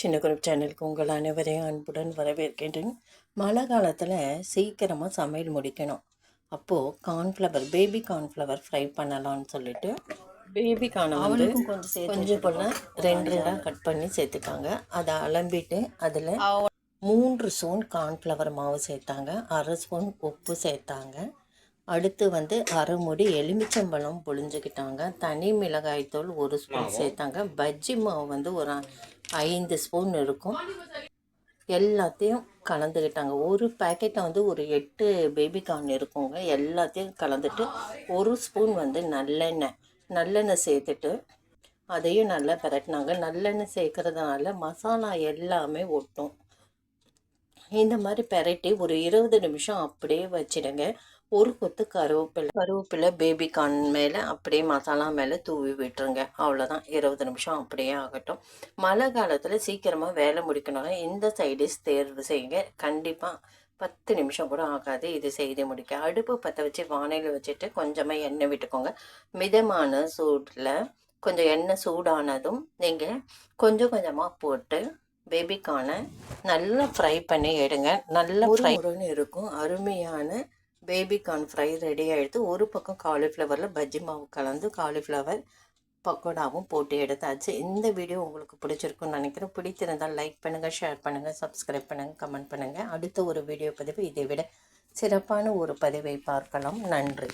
சின்ன குரூப் சேனலுக்கு உங்கள் அனைவரையும் அன்புடன் வரவேற்கின்றேன். மழை காலத்தில் சீக்கிரமாக சமையல் முடிக்கணும். அப்போது கார்ன்ஃப்ளவர் பேபி கார்ன்ஃப்ளவர் ஃப்ரை பண்ணலாம்னு சொல்லிட்டு பேபி கார்னை வந்து கொஞ்சம் கொஞ்சம் போல் ரெண்டு ரெண்டாக கட் பண்ணி சேர்த்துக்காங்க. அதை அலம்பிட்டு அதில் மூன்று ஸ்பூன் கார்ன்ஃப்ளவர் மாவு சேர்த்தாங்க. அரை ஸ்பூன் உப்பு சேர்த்தாங்க. அடுத்து வந்து அரை முடி எலுமிச்சம்பழம் புழிஞ்சுக்கிட்டாங்க. தனி மிளகாய்த்தூள் ஒரு ஸ்பூன் சேர்த்தாங்க. பஜ்ஜி மாவு வந்து ஒரு ஐந்து ஸ்பூன் இருக்கும். எல்லாத்தையும் கலந்துக்கிட்டாங்க ஒரு பேக்கெட்டை வந்து ஒரு எட்டு பேபி கார்ன் இருக்குங்க. எல்லாத்தையும் கலந்துட்டு ஒரு ஸ்பூன் வந்து நல்லெண்ணெய். நல்லெண்ணெய் சேர்த்துட்டு அதையும் நல்லா பிரட்டினாங்க. நல்லெண்ணெய் சேர்க்கறதுனால மசாலா எல்லாமே ஒட்டும். இந்த மாதிரி பரட்டி ஒரு இருபது நிமிஷம் அப்படியே வச்சிடுங்க. ஒரு கொத்து கருவேப்பிலை கருவேப்பிலை பேபி கார்ன் மேலே அப்படியே மசாலா மேலே தூவி விட்டுருங்க. அவ்வளோதான் இருபது நிமிஷம் அப்படியே ஆகட்டும். மழை காலத்தில் சீக்கிரமாக வேலை முடிக்கணும்னா இந்த சைடிஷ் தேர்வு செய்யுங்க. கண்டிப்பாக பத்து நிமிஷம் கூட ஆகாது இது செய்து முடிக்க. அடுப்பு பற்ற வச்சு வானையில் வச்சுட்டு கொஞ்சமாக எண்ணெய் விட்டுக்கோங்க. மிதமான சூடில் கொஞ்சம் எண்ணெய் சூடானதும் நீங்கள் கொஞ்சம் கொஞ்சமாக போட்டு பேபிக்கான நல்லா ஃப்ரை பண்ணி எடுங்க. நல்லா ஃப்ரை இருக்கும். அருமையான பேபிகார்ன் ஃப்ரை ரெடி ஆகிடுத்து ஒரு பக்கம் காலிஃப்ளவரில் பஜ்ஜி மாவு கலந்து காலிஃப்ளவர் பக்கோடாவும் போட்டு எடுத்தாச்சு. இந்த வீடியோ உங்களுக்கு பிடிச்சிருக்குன்னு நினைக்கிறேன். பிடித்திருந்தால் லைக் பண்ணுங்கள் ஷேர் பண்ணுங்கள் சப்ஸ்கிரைப் பண்ணுங்கள் கமெண்ட் பண்ணுங்கள் அடுத்த ஒரு வீடியோ பதிவு இதை விட சிறப்பான ஒரு பதிவை பார்க்கலாம். நன்றி.